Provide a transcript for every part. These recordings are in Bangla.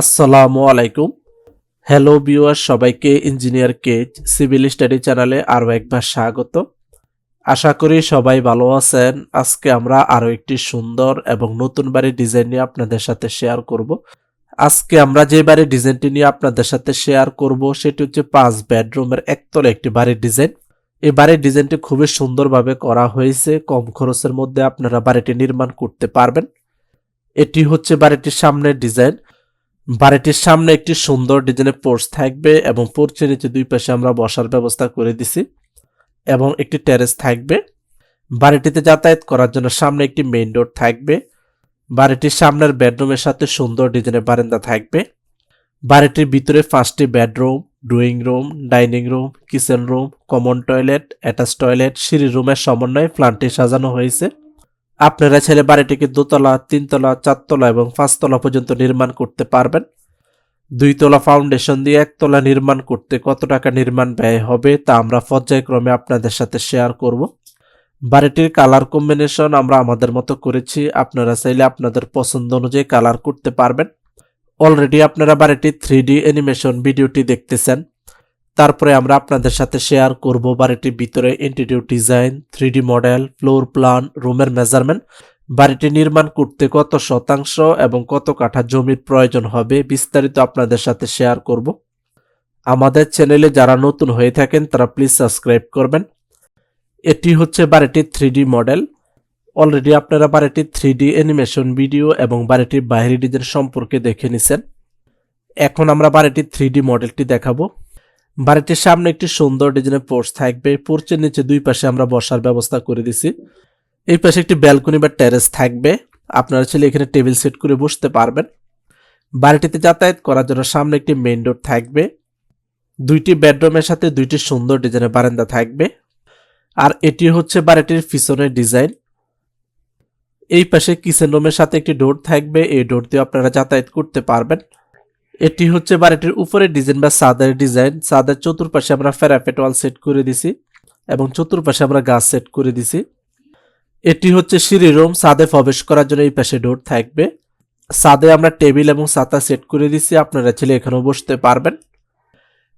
আসসালামু আলাইকুম। হ্যালো ভিউয়ার সবাইকে ইঞ্জিনিয়ার কেজ সিভিল স্টাডি চ্যানেলে আরও একবার স্বাগত। আশা করি সবাই ভালো আছেন। আজকে আমরা আরও একটি সুন্দর এবং নতুন বাড়ির ডিজাইন নিয়ে আপনাদের সাথে শেয়ার করব। আজকে আমরা যে বাড়ির ডিজাইনটি নিয়ে আপনাদের সাথে শেয়ার করব, সেটি হচ্ছে পাঁচ বেডরুমের একতলা একটি বাড়ির ডিজাইন এই বাড়ির ডিজাইনটি খুবই সুন্দরভাবে করা হয়েছে। কম খরচের মধ্যে আপনারা বাড়িটি নির্মাণ করতে পারবেন। এটি হচ্ছে বাড়িটির সামনের ডিজাইন বাড়িটির সামনে একটি সুন্দর ডিজাইনের পোর্চ থাকবে এবং পোর্চের নিচে দুই পাশে আমরা বসার ব্যবস্থা করে দিছি এবং একটি টেরেস থাকবে। বাড়িটিতে যাতায়াত করার জন্য সামনে একটি মেইন ডোর থাকবে। বাড়িটির সামনের বেডরুমের সাথে সুন্দর ডিজাইনের বারান্দা থাকবে। বাড়িটির ভিতরে পাঁচটি bedroom drawing room dining room kitchen room common toilet attach toilet সিঁড়ি রুমের সমন্বয়ে প্ল্যানটি সাজানো হয়েছে। আপনারা ছেলে বাড়িটিকে দোতলা, তিনতলা, চারতলা এবং পাঁচতলা পর্যন্ত নির্মাণ করতে পারবেন। দুইতলা ফাউন্ডেশন দিয়ে একতলা নির্মাণ করতে কত টাকা নির্মাণ ব্যয় হবে তা আমরা পর্যায়ক্রমে আপনাদের সাথে শেয়ার করব। বাড়িটির কালার কম্বিনেশন আমরা আমাদের মতো করেছি। আপনারা চাইলে আপনাদের পছন্দ অনুযায়ী কালার করতে পারবেন। অলরেডি আপনারা বাড়িটির থ্রি অ্যানিমেশন ভিডিওটি দেখতেছেন। তারপরে আমরা আপনাদের সাথে শেয়ার করব বাড়িটির ভিতরে interior design three model floor plan রুমের মেজারমেন্ট বাড়িটি নির্মাণ করতে কত শতাংশ এবং কত কাঠা জমির প্রয়োজন হবে বিস্তারিত আপনাদের সাথে শেয়ার করব। আমাদের চ্যানেলে যারা নতুন হয়ে থাকেন, তারা প্লিজ সাবস্ক্রাইব করবেন। এটি হচ্ছে বাড়িটির থ্রি মডেল অলরেডি আপনারা বাড়িটির থ্রি ডি অ্যানিমেশন ভিডিও এবং বাড়িটির বাইরের ডিজাইন সম্পর্কে দেখে নিছেন। এখন আমরা বাড়িটির থ্রি মডেলটি দেখাবো। বাড়িটির সামনে একটি সুন্দর ডিজাইনের পোর্চ থাকবে। পোর্চের নিচে দুই পাশে আমরা বসার ব্যবস্থা করে দিছি। এই পাশে একটি ব্যালকনি বা টেরেস থাকবে। আপনারা ছেলে এখানে টেবিল সেট করে বসতে পারবেন। বাড়িটিতে যাতায়াত করার জন্য সামনে একটি মেইন ডোর থাকবে। দুইটি বেডরুমের সাথে দুইটি সুন্দর ডিজাইনের বারান্দা থাকবে। আর এটি হচ্ছে বাড়িটির পিছনের ডিজাইন এই পাশে কিচেন রুমের সাথে একটি ডোর থাকবে। এই ডোর দিয়ে আপনারা যাতায়াত করতে পারবেন। এটি হচ্ছে বাড়িটির উপরের ডিজাইন বা সাদের ডিজাইন সাদের চতুর্পাশে আমরা ফেরাফেট ওয়াল সেট করে দিছি এবং চতুর্পাশে আমরা গাছ সেট করে দিছি। এটি হচ্ছে সিঁড়ি রুম। সাদে প্রবেশ করার জন্য এই পাশে ডোর থাকবে। সাদে আমরা টেবিল এবং ছাতা সেট করে দিছি। আপনারা ছেলে এখানেও বসতে পারবেন।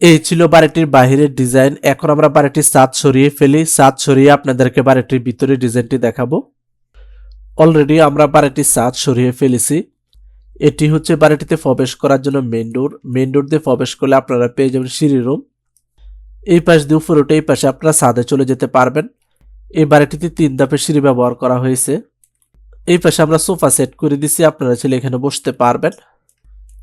এই ছিল বাড়িটির বাহিরের ডিজাইন এখন আমরা বাড়িটির ছাদ সরিয়ে ফেলি। ছাদ সরিয়ে আপনাদেরকে বাড়িটির ভিতরে ডিজাইনটি দেখাবো। অলরেডি আমরা বাড়িটির ছাদ সরিয়ে ফেলেছি। এটি হচ্ছে বাড়িটিতে প্রবেশ করার জন্য মেন ডোর মেন ডোর দিয়ে প্রবেশ করলে আপনারা পেয়ে যাবেন সিঁড়ি রুম এই পাশ দিয়ে উপরে উঠে এই পাশে আপনারা ছাদে চলে যেতে পারবেন। এই বাড়িটিতে তিন ধাপে সিঁড়ি ব্যবহার করা হয়েছে। এই পাশে আমরা সোফা সেট করে দিছি, আপনারা ছেলে এখানে বসতে পারবেন।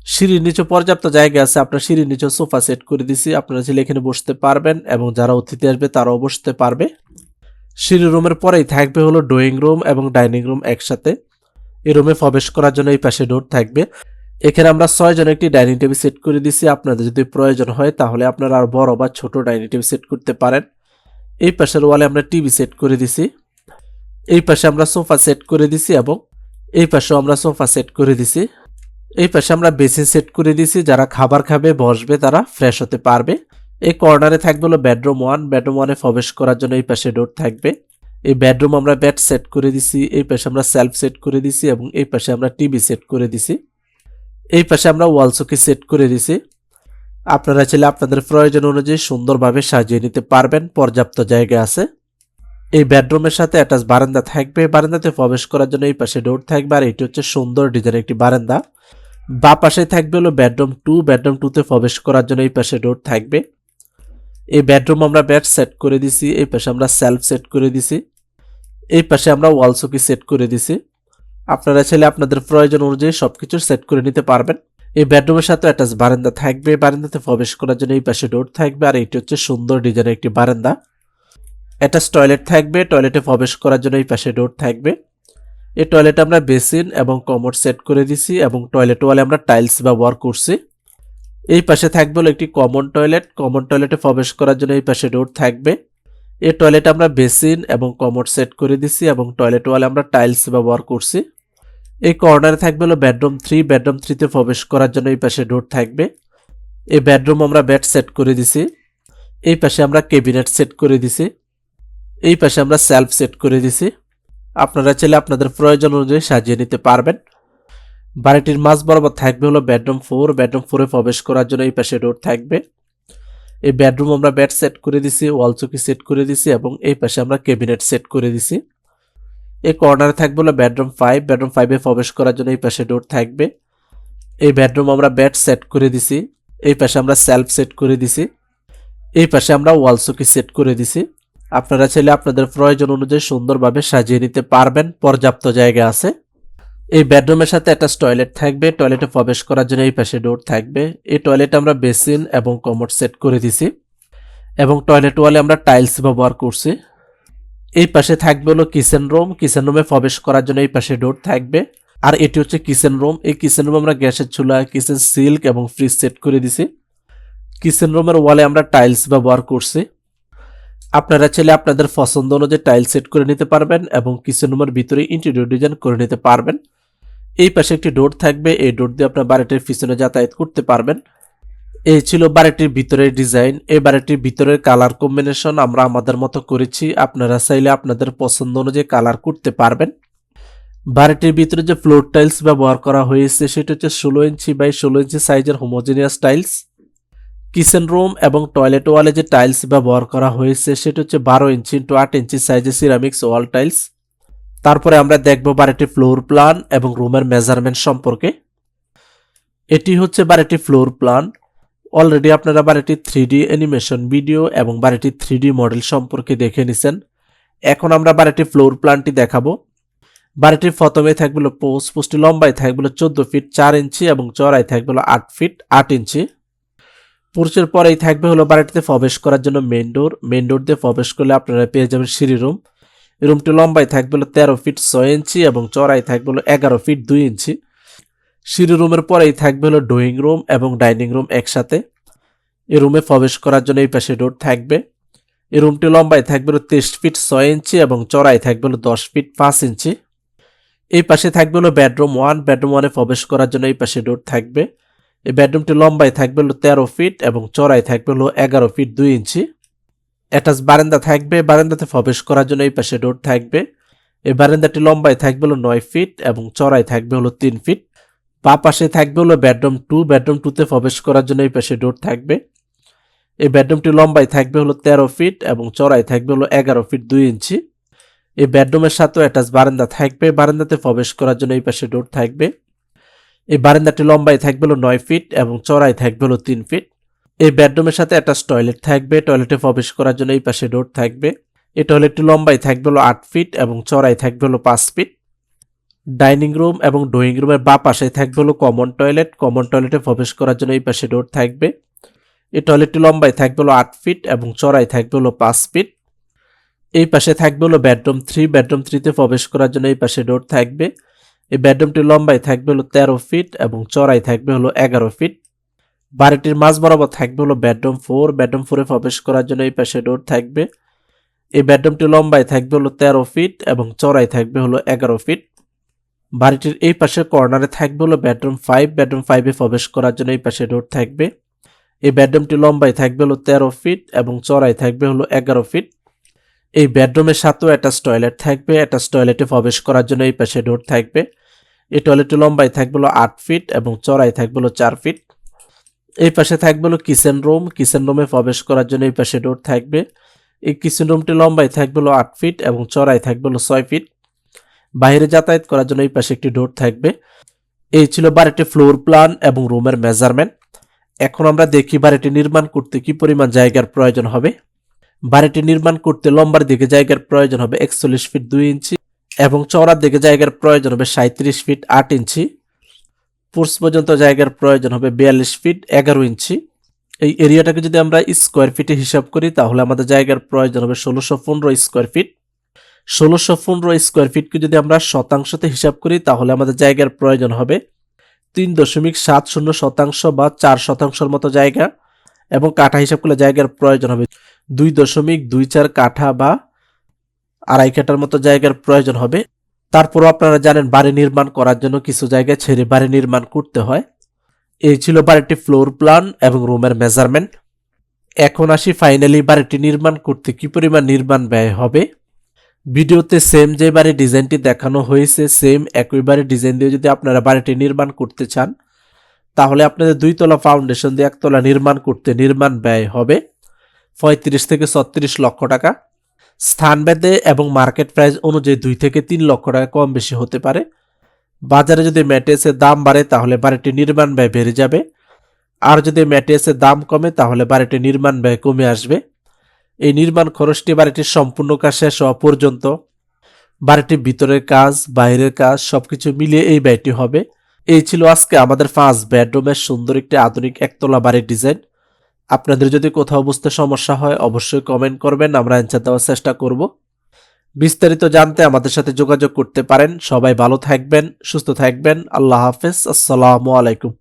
সিঁড়ির নিচে পর্যাপ্ত জায়গা আছে, আপনার সিঁড়ির নিচে সোফা সেট করে দিছি, আপনারা ছেলে এখানে বসতে পারবেন এবং যারা অতিথি আসবে তারাও বসতে পারবে। সিঁড়ি রুমের পরেই থাকবে হলো ড্রয়িং রুম এবং ডাইনিং রুম একসাথে। এই রুমে প্রবেশ করার জন্য এই পাশে ডোর থাকবে। এখানে আমরা ছয় জন একটি ডাইনিং টেবিল সেট করে দিছি। আপনাদের যদি প্রয়োজন হয়, তাহলে আপনারা আর বড় বা ছোট ডাইনিং টেবিল সেট করতে পারেন। এই পাশের ওয়ালে আমরা টিভি সেট করে দিছি। এই পাশে আমরা সোফা সেট করে দিছি এবং এই পাশেও আমরা সোফা সেট করে দিছি। এই পাশে আমরা বেসিন সেট করে দিছি। যারা খাবার খাবে, বসবে, তারা ফ্রেশ হতে পারবে। এই কর্নারে থাকবে হলো বেডরুম ওয়ান বেডরুম ওয়ানে প্রবেশ করার জন্য এই পাশে ডোর থাকবে। এই বেডরুম আমরা বেড সেট করে দিছি, এই পাশে আমরা সেলফ সেট করে দিছি এবং এই পাশে আমরা টিভি সেট করে দিছি। এই পাশে আমরা ওয়াল চকি সেট করে দিছি। আপনারা চাইলে আপনাদের প্রয়োজন অনুযায়ী সুন্দরভাবে সাজিয়ে নিতে পারবেন, পর্যাপ্ত জায়গা আছে। এই বেডরুমের সাথে অ্যাটাচ বারান্দা থাকবে। বারান্দাতে প্রবেশ করার জন্য এই পাশে ডোর থাকবে আর এটি হচ্ছে সুন্দর ডিজাইনের একটি বারান্দা। বা পাশে থাকবে হলো বেডরুম টু বেডরুম টুতে প্রবেশ করার জন্য এই পাশে ডোর থাকবে। এই বেডরুম আমরা বেড সেট করে দিছি, এই পাশে আমরা সেলফ সেট করে দিছি, এই পাশে আমরা ওয়াল চকি সেট করে দিছি। আপনারা চাইলে আপনাদের প্রয়োজন অনুযায়ী সব কিছু সেট করে নিতে পারবেন। এই বেডরুমের সাথে অ্যাটাচ বারান্দা থাকবে বারান্দাতে প্রবেশ করার জন্য এই পাশে ডোর থাকবে, আর এটি হচ্ছে সুন্দর ডিজাইনের একটি বারান্দা। অ্যাটাচ টয়লেট থাকবে টয়লেটে প্রবেশ করার জন্য এই পাশে ডোর থাকবে। এই টয়লেটে আমরা বেসিন এবং কমোড সেট করে দিছি এবং টয়লেট ওয়ালে আমরা টাইলস ব্যবহার করছি। এই পাশে থাকবে হলো একটি কমন টয়লেট কমন টয়লেটে প্রবেশ করার জন্য এই পাশে ডোর থাকবে। এই টয়লেট আমরা বেসিন এবং কমোড সেট করে দিছি এবং টয়লেট ওয়ালে আমরা টাইলস ব্যবহার করছি। এই কর্নারে থাকবে হলো বেডরুম থ্রি বেডরুম থ্রিতে প্রবেশ করার জন্য এই পাশে ডোর থাকবে। এই বেডরুম আমরা বেড সেট করে দিছি। এই পাশে আমরা কেবিনেট সেট করে দিছি। এই পাশে আমরা সেলফ সেট করে দিছি। আপনারা চাইলে আপনাদের প্রয়োজন অনুযায়ী সাজিয়ে নিতে পারবেন। বাড়িটির মাঝ বরাবর থাকবে হলো বেডরুম ফোর বেডরুম ফোরে প্রবেশ করার জন্য এই পাশে ডোর থাকবে। এই বেডরুম আমরা বেড সেট করে দিছি ওয়াল চৌকি সেট করে দিছি এবং এই পাশে আমরা ক্যাবিনেট সেট করে দিছি। এই কর্নারে থাকবে হলো বেডরুম ফাইভ বেডরুম ফাইভে প্রবেশ করার জন্য এই পাশে ডোর থাকবে। এই বেডরুম আমরা বেড সেট করে দিছি, এই পাশে আমরা সেলফ সেট করে দিছি, এই পাশে আমরা ওয়াল চৌকি সেট করে দিছি। আপনারা চাইলে আপনাদের প্রয়োজন অনুযায়ী সুন্দরভাবে সাজিয়ে নিতে পারবেন, পর্যাপ্ত জায়গা আছে। এই বেডরুমের সাথে একটা টয়লেট থাকবে। টয়লেটে প্রবেশ করার জন্য এই পাশে ডোর থাকবে। এই টয়লেটে আমরা বেসিন এবং কমোড সেট করে দিছি এবং টয়লেট ওয়ালে আমরা টাইলস ব্যবহার করছি। এই পাশে থাকবে হলো কিচেন রুম। কিচেন রুমে প্রবেশ করার জন্য এই পাশে ডোর থাকবে। আর এটি হচ্ছে কিচেন রুম। এই কিচেন রুম আমরা গ্যাসের চুলা, কিচেন সিল্ক এবং ফ্রিজ সেট করে দিছি। কিচেন রুমের ওয়ালে আমরা টাইলস ব্যবহার করছি। আপনারা চাইলে আপনাদের পছন্দ অনুযায়ী টাইল সেট করে নিতে পারবেন এবং কিচেন রুমের ভিতরে ইন্টেরিয়র ডিজাইন করে নিতে পারবেন। এই পাশে একটি ডোর থাকবে। এই ডোর দিয়ে আপনার বাড়িটির পিছনে যাতায়াত করতে পারবেন। এই ছিল বাড়িটির ভিতরের ডিজাইন। এই বাড়িটির ভিতরের কালার কম্বিনেশন আমরা আমাদের মতো করেছি। আপনারা চাইলে আপনাদের পছন্দ অনুযায়ী কালার করতে পারবেন। বাড়িটির ভিতরে যে ফ্লোর টাইলস ব্যবহার করা হয়েছে, সেটা হচ্ছে ষোলো ইঞ্চি বাই ষোলো ইঞ্চি সাইজের হোমোজেনিয়াস টাইলস। কিচেন রুম এবং টয়লেট ওয়ালে যে টাইলস ব্যবহার করা হয়েছে, সেটা হচ্ছে বারো ইঞ্চি ইন্টু আট ইঞ্চি সাইজের সিরামিক্স ওয়াল টাইলস। তারপরে আমরা দেখব বাড়িটির ফ্লোর প্ল্যান এবং রুমের মেজারমেন্ট সম্পর্কে। এটি হচ্ছে বাড়িটির ফ্লোর প্ল্যান। অলরেডি আপনারা বাড়িটির থ্রি ডি অ্যানিমেশন ভিডিও এবং বাড়িটির থ্রি ডি মডেল সম্পর্কে দেখে নিছেন। এখন আমরা বাড়িটির ফ্লোর প্ল্যানটি দেখাবো। বাড়িটির প্রথমে থাকবে পোস্ট পোস্টটি লম্বায় থাকবে চোদ্দ ফিট চার ইঞ্চি এবং চড়াই থাকবে আট ফিট আট ইঞ্চি। পুরুষের পরেই থাকবে হলো বাড়িটিতে প্রবেশ করার জন্য মেন ডোর। মেন ডোর দিয়ে প্রবেশ করলে আপনারা পেয়ে যাবেন সিঁড়ি রুম। রুমটি লম্বায় থাকবে হলো তেরো ফিট ছয় ইঞ্চি এবং চড়াই থাকবে হলো এগারো ফিট দুই ইঞ্চি। সিঁড়ি রুমের পরেই থাকবে হলো ড্রয়িং রুম এবং ডাইনিং রুম একসাথে। এ রুমে প্রবেশ করার জন্য এই পাশে ডোর থাকবে। এই রুমটি লম্বায় থাকবে হলো তেইশ ফিট ছয় ইঞ্চি এবং চড়াই থাকবে হলো দশ ফিট পাঁচ ইঞ্চি। এই পাশে থাকবে হলো বেডরুম ওয়ান। বেডরুম ওয়ানে প্রবেশ করার জন্য এই পাশে ডোর থাকবে। এই বেডরুমটি লম্বায় থাকবে হলো তেরো ফিট এবং চড়াই থাকবে হলো এগারো ফিট দুই ইঞ্চি। অ্যাটাচ বারান্দা থাকবে, বারান্দাতে প্রবেশ করার জন্য এই পাশে ডোর থাকবে। এই বারান্দাটি লম্বায় থাকবে হলো নয় ফিট এবং চড়াই থাকবে হলো তিন ফিট পা পাশে থাকবে হলো বেডরুম টু বেডরুম টুতে প্রবেশ করার জন্য এই পাশে ডোর থাকবে। এই বেডরুমটি লম্বায় থাকবে হলো তেরো ফিট এবং চড়াই থাকবে হলো এগারো ফিট দুই ইঞ্চি। এই বেডরুমের সাথেও অ্যাটাচ বারান্দা থাকবে, বারান্দাতে প্রবেশ করার জন্য এই পাশে ডোর থাকবে। এই বারান্দাটি লম্বায় থাকবে হলো নয় ফিট এবং চড়াই থাকবে হলো তিন ফিট এই বেডরুমের সাথে একটা টয়লেট থাকবে। টয়লেটে প্রবেশ করার জন্য এই পাশে ডোর থাকবে। এই টয়লেটটি লম্বায় থাকবে হলো আট ফিট এবং চড়াই থাকবে হলো পাঁচ ফিট। ডাইনিং রুম এবং ড্রয়িং রুমের বা পাশে থাকবে হলো কমন টয়লেট। কমন টয়লেটে প্রবেশ করার জন্য এই পাশে ডোর থাকবে। এই টয়লেটটি লম্বায় থাকবে হলো আট ফিট এবং চড়াই থাকবে হলো পাঁচ ফিট। এই পাশে থাকবে হলো বেডরুম থ্রি। বেডরুম থ্রিতে প্রবেশ করার জন্য এই পাশে ডোর থাকবে। এই বেডরুমটি লম্বায় থাকবে হলো তেরো ফিট এবং চড়াই থাকবে হলো এগারো ফিট। বাড়িটির মাঝ বরাবর থাকবে হলো বেডরুম ফোর বেডরুম ফোরে প্রবেশ করার জন্য এই পাশে ডোর থাকবে। এই বেডরুমটি লম্বায় থাকবে হলো তেরো ফিট এবং চড়াই থাকবে হলো এগারো ফিট বাড়িটির এই পাশে কর্নারে থাকবে হলো বেডরুম ফাইভ বেডরুম ফাইভে প্রবেশ করার জন্য এই পাশে ডোর থাকবে। এই বেডরুমটি লম্বায় থাকবে হলো তেরো ফিট এবং চড়াই থাকবে হলো এগারো ফিট এই বেডরুমের সাথেও অ্যাটাচ টয়লেট থাকবে অ্যাটাচ টয়লেটে প্রবেশ করার জন্য এই পাশে ডোর থাকবে। এই টয়লেটটি লম্বায় থাকবে হলো আট ফিট এবং চড়াই থাকবে হলো চার ফিট এই পাশে থাকবে হলো কিচেন রুম। কিচেন রুমে প্রবেশ করার জন্য এই পাশে ডোর থাকবে। এই কিচেন রুমটি লম্বায় থাকবে হলো আট ফিট এবং চড়াই থাকবে হলো ছয় ফিট। বাইরে যাতায়াত করার জন্য এই পাশে একটি ডোর থাকবে। এই ছিল বাড়িটি ফ্লোর প্ল্যান এবং রুমের মেজারমেন্ট। এখন আমরা দেখি বাড়িটি নির্মাণ করতে কি পরিমাণ জায়গার প্রয়োজন হবে। বাড়িটি নির্মাণ করতে লম্বার দিকে জায়গার প্রয়োজন হবে একচল্লিশ ফিট দুই ইঞ্চি এবং চওড়ার দিকে জায়গার প্রয়োজন হবে সাঁত্রিশ ফিট আট ইঞ্চি। পুরস পর্যন্ত জায়গার প্রয়োজন হবে বিয়াল্লিশ ফিট, এগারো ইঞ্চি। এই এরিয়াটাকে যদি আমরা স্কোয়ার ফিটে হিসাব করি, তাহলে আমাদের জায়গার প্রয়োজন হবে ষোলোশো পনেরো স্কোয়ার ফিট। ষোলোশো পনেরো স্কোয়ার ফিটকে যদি আমরা শতাংশতে হিসাব করি, তাহলে আমাদের জায়গার প্রয়োজন হবে তিন দশমিক সাত শূন্য শতাংশ বা চার শতাংশের মতো জায়গা এবং কাঠা হিসাব করলে জায়গার প্রয়োজন হবে দুই দশমিক দুই চার কাঠা বা আড়াই কাঠার মতো জায়গার প্রয়োজন হবে। তারপরও আপনারা জানেন বাড়ি নির্মাণ করার জন্য কিছু জায়গায় ছেড়ে বাড়ি নির্মাণ করতে হয়। এই ছিল বাড়িটি ফ্লোর প্ল্যান এবং রুমের মেজারমেন্ট এখন আসি ফাইনালি বাড়িটি নির্মাণ করতে কি পরিমাণ নির্মাণ ব্যয় হবে। ভিডিওতে সেম যে বাড়ির ডিজাইনটি দেখানো হয়েছে সেম একই বাড়ির ডিজাইন দিয়ে যদি আপনারা বাড়িটি নির্মাণ করতে চান, তাহলে আপনাদের দুইতলা ফাউন্ডেশন দিয়ে একতলা নির্মাণ করতে নির্মাণ ব্যয় হবে পঁয়ত্রিশ থেকে ছত্রিশ লক্ষ টাকা। স্থানভেদে এবং মার্কেট প্রাইস অনুযায়ী দুই থেকে তিন লক্ষ টাকা কম বেশি হতে পারে। বাজারে যদি ম্যাট্রেসের দাম বাড়ে, তাহলে বাড়িটি নির্মাণ ব্যয় বেড়ে যাবে। আর যদি ম্যাট্রেসের দাম কমে, তাহলে বাড়িটি নির্মাণ ব্যয় কমে আসবে। এই নির্মাণ খরচটি বাড়িটির সম্পূর্ণ কাজ শেষ হওয়া পর্যন্ত। বাড়িটির ভিতরের কাজ, বাইরের কাজ সবকিছু মিলিয়ে এই ব্যয়টি হবে। এই ছিল আজকে আমাদের পাঁচ বেডরুমের সুন্দর একটি আধুনিক একতলা বাড়ির ডিজাইন। আপনাদের যদি কোথাও বুঝতে সমস্যা হয়, অবশ্যই কমেন্ট করবেন, আমরা অ্যান্সার দেওয়ার চেষ্টা করব। বিস্তারিত জানতে আমাদের সাথে যোগাযোগ করতে পারেন। সবাই ভালো থাকবেন, সুস্থ থাকবেন। আল্লাহ হাফেজ, আসসালামু আলাইকুম।